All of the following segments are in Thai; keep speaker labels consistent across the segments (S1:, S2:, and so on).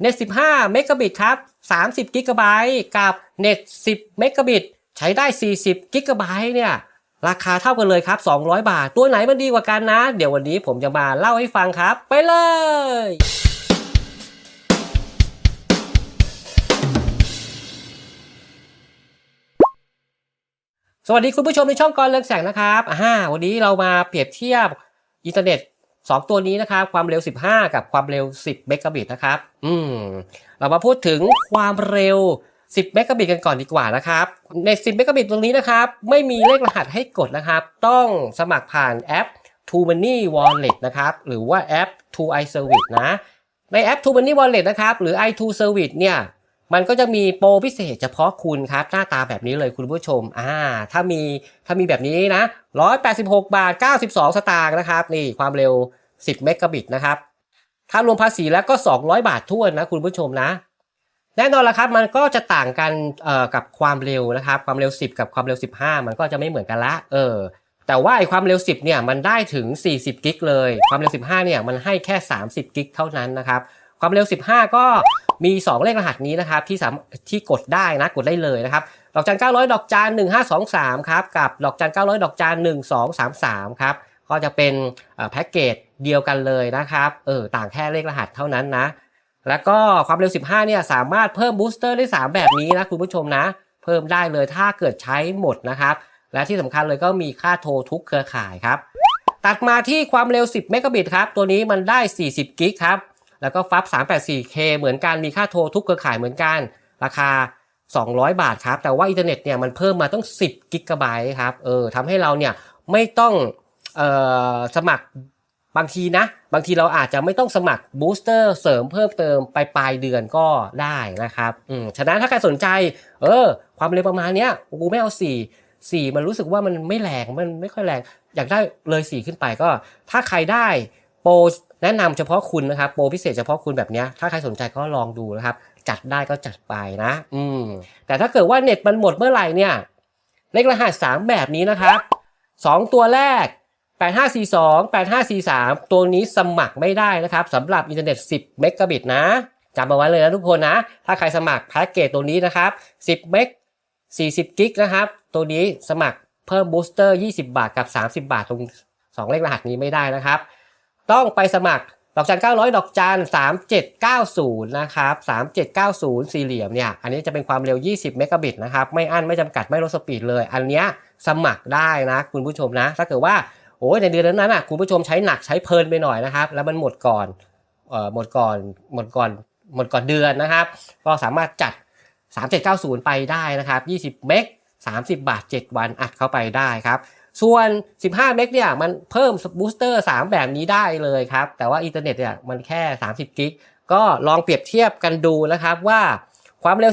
S1: เน็ต15เมกะบิตครับ30กิกะไบต์กับเน็ต10เมกะบิตใช้ได้ 40กิกะไบต์เนี่ยราคาเท่ากันเลยครับ 200 บาท ตัวไหนมันดีกว่ากันนะ เดี๋ยววันนี้ผมจะมาเล่าให้ฟังครับ ไปเลย สวัสดีคุณผู้ชมในช่องกรเลืองแสงนะครับอ่าวันนี้เรามาเปรียบเทียบอินเทอร์เน็ต 2 ตัวนี้นะครับความเร็ว 15 กับความเร็ว 10 เมกะบิตนะครับ อืมเรามาพูดถึงความเร็ว 10 เมกะบิตกันก่อนดีกว่านะครับ ใน 10 เมกะบิตตรงนี้นะครับ ไม่มีเลขรหัสให้กดนะครับ ต้องสมัครผ่านแอป True Money Wallet นะครับ หรือว่าแอป True iService นะ ในแอป True Money Wallet นะครับ หรือ i2 Service เนี่ย มันก็จะมีโปรพิเศษเฉพาะคุณครับ หน้าตาแบบนี้เลยคุณผู้ชมอ่าถ้ามีถ้ามีแบบนี้นะ 186 บาท 92 สตางค์นะครับ นี่ความเร็ว 10 เมกะบิตนะครับ ถ้ารวมภาษีแล้วก็ 200 บาททั่วนะคุณผู้ชมนะ แน่นอนละครับ มันก็จะต่างกันเอ่อกับความเร็วนะครับ ความเร็ว 10 กับความเร็ว 15 มันก็จะไม่เหมือนกันละเออแต่ว่าไอ้ความเร็ว 10 เนี่ยมันได้ถึง 40 กิกเลย ความเร็ว 15 เนี่ยมันให้แค่ 30 กิกเท่านั้นนะครับ ความเร็ว 15 ก็มี 2 เลขรหัสนี้นะครับที่สามที่กดได้นะกดได้เลยนะครับดอกจัน900 ดอกจาน1523ครับกับดอกจัน900 ดอกจาน1233ครับก็จะเป็นแพ็กเกจเดียวกันเลยนะครับเออต่างแค่เลขรหัสเท่านั้นนะ แล้วก็ความเร็ว 15 เนี่ยสามารถเพิ่มบูสเตอร์ได้ 3 แบบนี้นะคุณผู้ชมนะ เพิ่มได้เลยถ้าเกิดใช้หมดนะครับ และที่สำคัญเลยก็มีค่าโทรทุกเครือข่ายครับ ตัดมาที่ความเร็ว 10 เมกะบิตครับ ตัวนี้มันได้ 40 กิกครับ แล้วก็ฟับ 384K เหมือนกันมีค่าโทรทุกเครือข่ายเหมือนกันราคา 200 บาทครับ แต่ว่าอินเทอร์เน็ตเนี่ยมันเพิ่มมาต้อง 10กิกะไบต์ครับเออทำให้เราเนี่ยไม่ต้องออสมัครบางทีนะ บางทีเราอาจจะไม่ต้องสมัครบูสเตอร์เสริมเพิ่มเติมไปปลายเดือนก็ได้นะครับอืมฉะนั้นถ้าใครสนใจ เออ ความเร็วประมาณเนี้ยกูไม่เอา 4 4 มันรู้สึกว่ามันไม่แรง มันไม่ค่อยแรง อยากได้เลย 4 ขึ้นไปก็ ถ้าใครได้โปร แนะนำเฉพาะคุณนะครับโปรพิเศษเฉพาะคุณแบบนี้ถ้าใครสนใจก็ลองดูนะครับ จัดได้ก็จัดไปนะ อืมแต่ถ้าเกิดว่าเน็ตมันหมดเมื่อไหร่เนี่ยเลขรหัส 3 แบบนี้นะครับ 2 ตัวแรก 8542 8543 ตัวนี้สมัครไม่ได้นะครับสำหรับอินเทอร์เน็ต 10 เมกะบิตนะจำเอาไว้เลยนะทุกคนนะ ถ้าใครสมัครแพ็กเกจตัวนี้นะครับ 10 เมก 40 กิกนะครับ ตัวนี้สมัครเพิ่มบูสเตอร์ 20 บาทกับ 30 บาทตรง 2 เลขรหัสนี้ไม่ได้นะครับ ต้องไปสมัครดอกจัน900ดอกจัน3790นะครับ3790สี่เหลี่ยมเนี่ย อันนี้จะเป็นความเร็ว 20 เมกะบิตนะครับ ไม่อั้น ไม่จำกัดไม่ลดสปีดเลย อันเนี้ยสมัครได้นะ คุณผู้ชมนะ ถ้าเกิดว่า โอ้ยในเดือนนั้นน่ะคุณผู้ชมใช้หนักใช้เพลินไปหน่อยนะครับ แล้วมันหมดก่อนเอ่อหมดก่อนหมดก่อนหมดก่อนเดือนนะครับ ก็สามารถจัด 3790 ไปได้นะครับ 20 เมก30 บาท 7 วันอัดเข้าไปได้ครับ ส่วน 15 เมกเนี่ยมันเพิ่มบูสเตอร์ 3 แบบนี้ได้เลยครับ แต่ว่าอินเทอร์เน็ตเนี่ยมันแค่ 30 กิก ก็ลองเปรียบเทียบกันดูนะครับว่าความเร็ว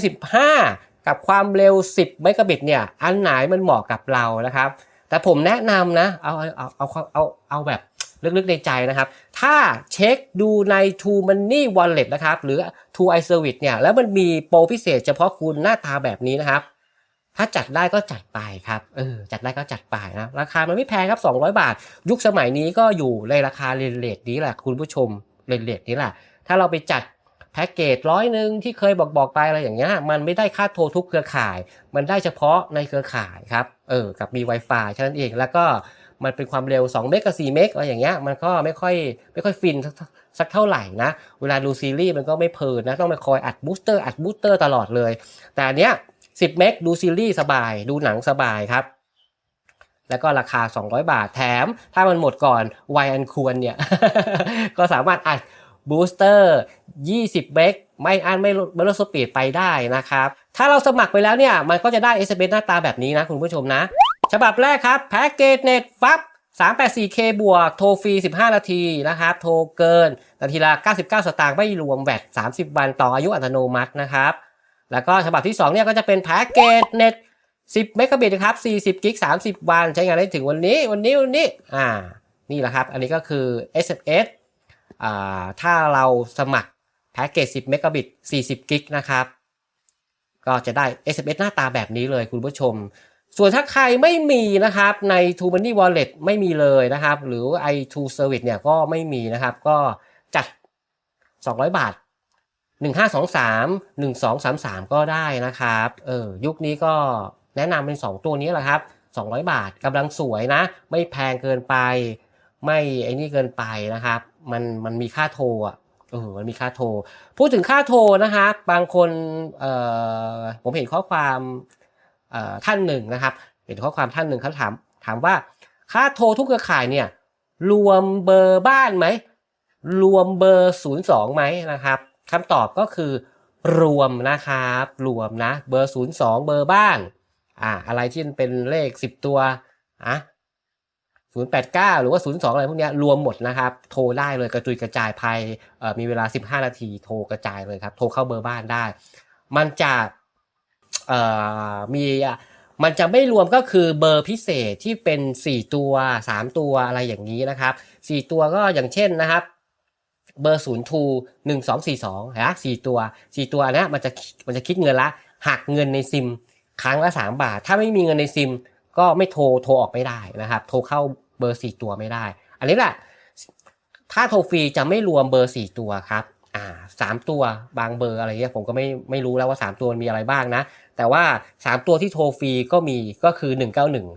S1: 15 กับความเร็ว 10 เมกะบิตเนี่ย อันไหนมันเหมาะกับเรานะครับ แต่ผมแนะนำนะ เอาเอาเอาเอาเอาเอาแบบลึกๆในใจนะครับ ถ้าเช็คดูใน True Money Wallet นะครับ หรือ True iService เนี่ย แล้วมันมีโปรพิเศษเฉพาะคุณหน้าตาแบบนี้นะครับ ถ้าจัดได้ก็จัดไปครับเออจัดได้ก็จัดไปนะราคามันไม่แพงครับ 200 บาท ยุคสมัยนี้ก็อยู่ในราคาเรนเลทนี้แหละคุณผู้ชมเรนเลทนี้แหละถ้าเราไปจัดแพ็กเกจร้อยหนึ่งที่เคยบอกบอกไปอะไรอย่างเงี้ยมันไม่ได้ค่าโทรทุกเครือข่าย มันได้เฉพาะในเครือข่ายครับเออกับมี Wi-Fi แค่นั้นเองแล้วก็มันเป็นความเร็ว 2 เมกกับ 4 เมกอะไรอย่างเงี้ยมันก็ไม่ค่อยไม่ค่อยฟินสักเท่าไหร่นะ เวลาดูซีรีส์มันก็ไม่เพลินนะ ต้องมาคอยอัดบูสเตอร์อัดบูสเตอร์ตลอดเลย แต่อันเนี้ย 10 เมกดูซีรีส์สบาย ดูหนังสบายครับ แล้วก็ราคา 200 บาทแถม ถ้ามันหมดก่อนวัยอันควรเนี่ย ก็สามารถอัดบูสเตอร์ 20 เมกไม่อันไม่ลดไม่ลดสปีดไปได้นะครับ ถ้าเราสมัครไปแล้วเนี่ย มันก็จะได้ SMS หน้าตาแบบนี้นะคุณผู้ชมนะ ฉบับแรกครับ แพ็กเกจเน็ตฟับ 384K บวก โทรฟรี 15 นาทีนะครับ โทรเกิน นาทีละ 99 สตางค์ไม่รวมแวด30 วันต่ออายุอัตโนมัตินะครับ แล้วก็ฉบับที่2เนี่ยก็จะเป็นแพ็กเกจเน็ต 10 เมกะบิตครับ 40 กิก 30 วัน ใช้งานได้ถึงวันนี้ วันนี้ วันนี้ อ่า นี่แหละครับ อันนี้ก็คือ SMS อ่า ถ้าเราสมัครแพ็กเกจ 10 เมกะบิต 40 กิกนะครับ ก็จะได้ SMS หน้าตาแบบนี้เลยคุณผู้ชม ส่วนถ้าใครไม่มีนะครับใน t o Money Wallet ไม่มีเลยนะครับ หรือ i2 Service เนี่ยก็ไม่มีนะครับ ก็จัด 200 บาท 1523 1233 ก็ได้นะครับ เออ ยุคนี้ก็แนะนำเป็น 2 ตัวนี้แหละครับ 200 บาทกำลังสวยนะ ไม่แพงเกินไป ไม่ไอ้นี่เกินไปนะครับ มันมันมีค่าโทรอะเออมันมีค่าโทร พูดถึงค่าโทรนะครับ บางคนเอ่อผมเห็นข้อความเอ่อท่านหนึ่งนะครับ เห็นข้อความท่านหนึ่งเขาถามถามว่าค่าโทรทุกเครือข่ายเนี่ยรวมเบอร์บ้านไหม รวมเบอร์ 02ไหมนะครับ คำตอบก็คือ รวมนะครับ รวมนะ เบอร์ 02 เบอร์บ้านอ่าอะไรที่เป็นเลข 10 ตัวอะ089 หรือว่า 02 อะไรพวกนี้รวมหมดนะครับ โทรได้เลยกระจุยกระจายภายมีเวลา 15 นาที โทรกระจายเลยครับ โทรเข้าเบอร์บ้านได้ มันจะมีมันจะไม่รวมก็คือเบอร์พิเศษที่เป็น 4 ตัว 3 ตัวอะไรอย่างนี้นะครับ 4 ตัวก็อย่างเช่นนะครับ เบอร์ศูนย์ทูหนึ่งสองสี่สองนะสี่ตัวสี่ตัวนี้ยมันจะมันจะคิดเงินละหักเงินในซิมครั้งละสามบาท ถ้าไม่มีเงินในซิม ก็ไม่โทรโทรออกไม่ได้นะครับ โทรเข้าเบอร์สี่ตัวไม่ได้ อันนี้แหละถ้าโทรฟรีจะไม่รวมเบอร์สี่ตัวครับอ่าสามตัวบางเบอร์อะไรเงี้ยผมก็ไม่ไม่รู้แล้วว่าสามตัวมีอะไรบ้างนะ แต่ว่าสามตัวที่โทรฟรีก็มีก็คือหนึ่งเก้าหนึ่ง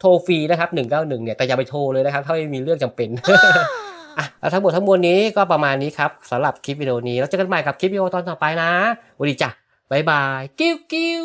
S1: โทรฟรีนะครับหนึ่งเก้าหนึ่งเนี่ยแต่อย่าไปโทรเลยนะครับ ถ้าไม่มีเรื่องจำเป็น อะแล้วทั้งหมดทั้งมวลนี้ก็ประมาณนี้ครับสำหรับคลิปวิดีโอนี้ แล้วเจอกันใหม่กับคลิปวิดีโอตอนต่อไปนะสวัสดีจ้ะบ๊ายบาย กิ้วกิ้ว